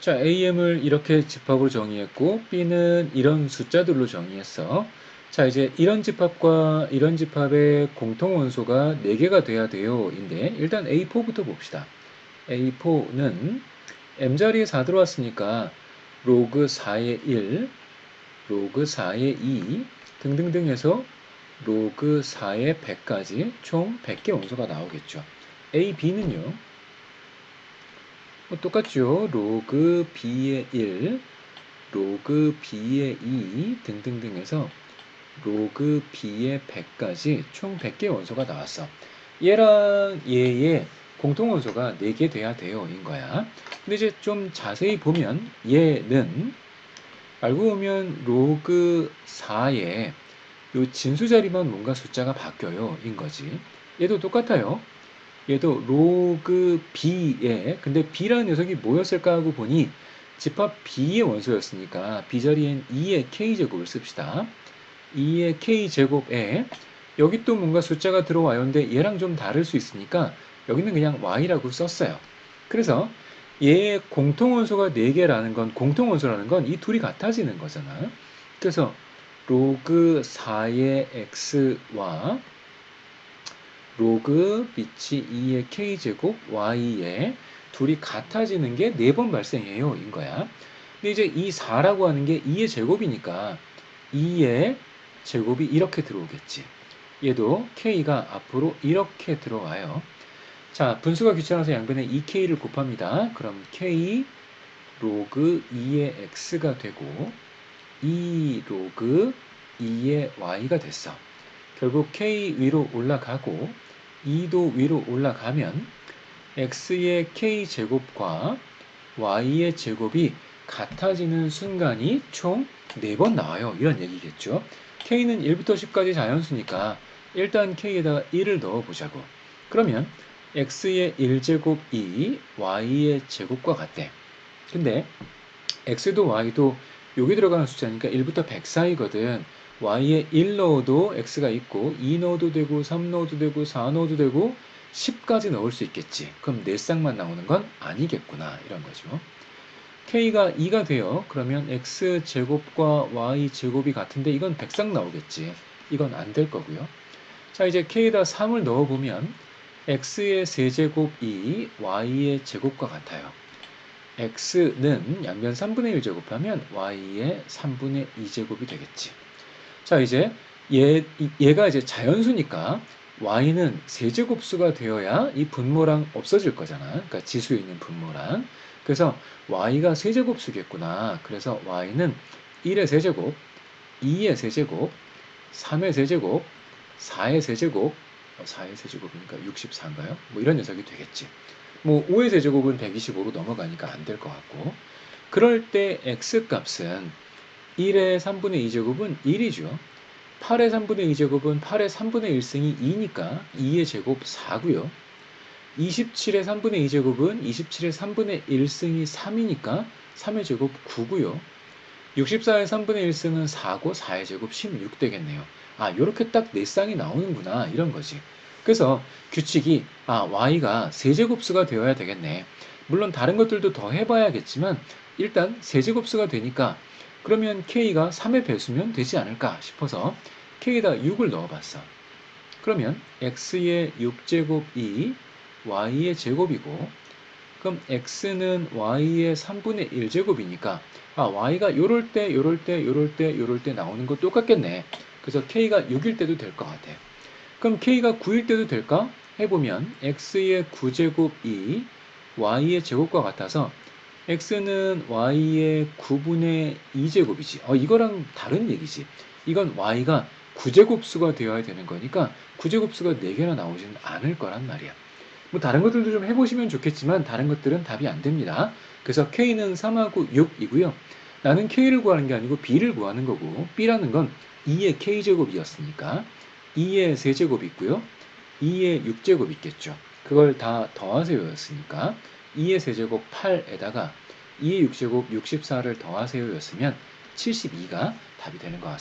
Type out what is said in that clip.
자, AM을 이렇게 집합으로 정의했고, B는 이런 숫자들로 정의했어. 자, 이제 이런 집합과 이런 집합의 공통 원소가 4개가 돼야 돼요. 인데, 일단 A4부터 봅시다. A4는 M자리에 4 들어왔으니까 로그 4의 1, 로그 4의 2 등등등 해서 로그 4의 100까지 총 100개 원소가 나오겠죠. A, B는요. 뭐 똑같죠. 로그 B의 1, 로그 B의 2 등등등 해서 로그 B의 100까지 총 100개 원소가 나왔어. 얘랑 얘의 공통 원소가 4개 돼야 돼요. 인 거야. 근데 이제 좀 자세히 보면 얘는 알고 보면 로그 4의 요 진수 자리만 뭔가 숫자가 바뀌어요. 인 거지. 얘도 똑같아요. 얘도 로그 b에 근데 b라는 녀석이 뭐였을까 하고 보니 집합 b의 원소였으니까 b 자리엔 2의 k제곱을 씁시다. 2의 k제곱에 여기 또 뭔가 숫자가 들어와요. 근데 얘랑 좀 다를 수 있으니까 여기는 그냥 y라고 썼어요. 그래서 얘의 공통원소가 4개라는 건 공통원소라는 건 이 둘이 같아지는 거잖아. 그래서 로그 4의 x와 로그 비치 2의 k제곱 y에 둘이 같아지는 게 네 번 발생해요. 인 거야. 근데 이제 이 4라고 하는 게 2의 제곱이니까 2의 제곱이 이렇게 들어오겠지. 얘도 k가 앞으로 이렇게 들어와요. 자, 분수가 귀찮아서 양변에 2k를 곱합니다. 그럼 k 로그 2의 x가 되고 2 로그 2의 y가 됐어. 결국 k 위로 올라가고 2도 위로 올라가면 x의 k제곱과 y의 제곱이 같아지는 순간이 총 4번 나와요. 이런 얘기겠죠. k는 1부터 10까지 자연수니까 일단 k에다가 1을 넣어보자고. 그러면 x의 1제곱이 y의 제곱과 같대. 근데 x도 y도 여기 들어가는 숫자니까 1부터 100 사이거든. Y에 1 넣어도 x가 있고 2 넣어도 되고 3 넣어도 되고 4 넣어도 되고 10까지 넣을 수 있겠지. 그럼 4쌍만 나오는 건 아니겠구나. 이런 거죠. k가 2가 돼요. 그러면 x제곱과 y제곱이 같은데 이건 100쌍 나오겠지. 이건 안 될 거고요. 자 이제 k에다 3을 넣어보면 x의 세제곱이 y의 제곱과 같아요. x는 양변 3분의 1 제곱하면 y의 3분의 2제곱이 되겠지. 자, 이제 얘, 얘가 이제 자연수니까 y는 세제곱수가 되어야 이 분모랑 없어질 거잖아. 그러니까 지수에 있는 분모랑. 그래서 y가 세제곱수겠구나. 그래서 y는 1의 세제곱, 2의 세제곱, 3의 세제곱, 4의 세제곱, 4의 세제곱이니까 64인가요? 뭐 이런 녀석이 되겠지. 뭐 5의 세제곱은 125로 넘어가니까 안 될 것 같고. 그럴 때 x값은 1의 3분의 2제곱은 1이죠. 8의 3분의 2제곱은 8의 3분의 1승이 2니까 2의 제곱 4고요. 27의 3분의 2제곱은 27의 3분의 1승이 3이니까 3의 제곱 9고요. 64의 3분의 1승은 4고 4의 제곱 16 되겠네요. 아, 이렇게 딱 4쌍이 나오는구나 이런 거지. 그래서 규칙이 아, y가 세제곱수가 되어야 되겠네. 물론 다른 것들도 더 해봐야겠지만 일단 세제곱수가 되니까 그러면 k가 3의 배수면 되지 않을까 싶어서 k에다 6을 넣어봤어. 그러면 x의 6제곱이 y의 제곱이고 그럼 x는 y의 3분의 1제곱이니까 아 y가 요럴 때 요럴 때 요럴 때 요럴 때 나오는 거 똑같겠네. 그래서 k가 6일 때도 될 것 같아. 그럼 k가 9일 때도 될까? 해보면 x의 9제곱이 y의 제곱과 같아서 x는 y의 9분의 2제곱이지. 어, 이거랑 다른 얘기지. 이건 y가 9제곱수가 되어야 되는 거니까 9제곱수가 4개나 나오지는 않을 거란 말이야. 뭐 다른 것들도 좀 해보시면 좋겠지만 다른 것들은 답이 안 됩니다. 그래서 k는 3하고 6이고요. 나는 k를 구하는 게 아니고 b를 구하는 거고 b라는 건 2의 k제곱이었으니까 2의 세제곱이 있고요. 2의 6제곱 있겠죠. 그걸 다 더하세요 였으니까 2의 세제곱 8에다가 2의 6제곱 64를 더하세요 였으면 72가 답이 되는 것 같습니다.